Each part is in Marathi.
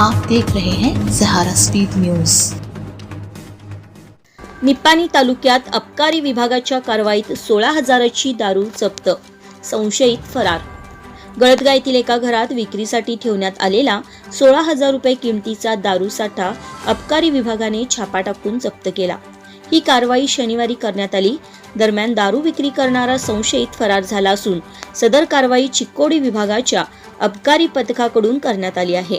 आप देख रहे हैं सहारा स्पीड न्यूज निप्पाणी तालुक्यात अबकारी विभागाच्या कारवाईत सोळा हजाराची दारू जप्त. संशयित फरार. गळदगा येथील एका घरात विक्रीसाठी ठेवण्यात आलेला सोळा हजार रुपये किमतीचा दारू साठा अबकारी विभागाने छापा टाकून जप्त केला. ही कारवाई शनिवारी करण्यात आली. दरम्यान दारू विक्री करणारा संशयित फरार झाला असून सदर कारवाई चिक्कोडी विभागाच्या अबकारी पथकाकडून करण्यात आली आहे.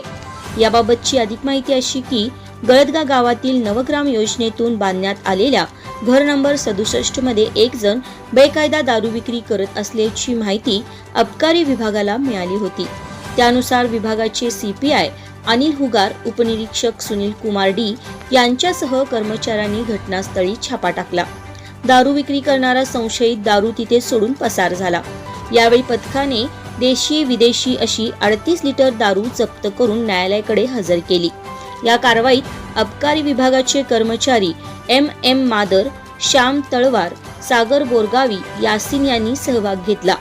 याबाबतची अधिक माहिती अशी की गळदगा गावातील नवग्राम योजनेतून बांधण्यात आलेल्या घर नंबर सदुसष्टमध्ये एक जण बेकायदा दारू विक्री करत असल्याची माहिती अबकारी विभागाला मिळाली होती. त्यानुसार विभागाचे सीपीआय अनिल हुगार उपनिरीक्षक सुनील कुमार डी यांच्यासह कर्मचाऱ्यांनी घटनास्थळी छापा टाकला. दारू विक्री करणारा संशयित दारू तिथे सोडून पसार झाला. यावेळी पथकाने देशी विदेशी अशी अडतीस लिटर दारू जप्त करून न्यायालयाकडे हजर केली. या कारवाईत अबकारी विभागाचे कर्मचारी एम एम मादर श्याम तळवार सागर बोरगावी यासिन यांनी सहभाग घेतला.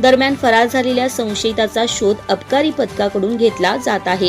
दरम्यान फरार झालेल्या संशयिताचा शोध अबकारी पथकाकडून घेतला जात आहे.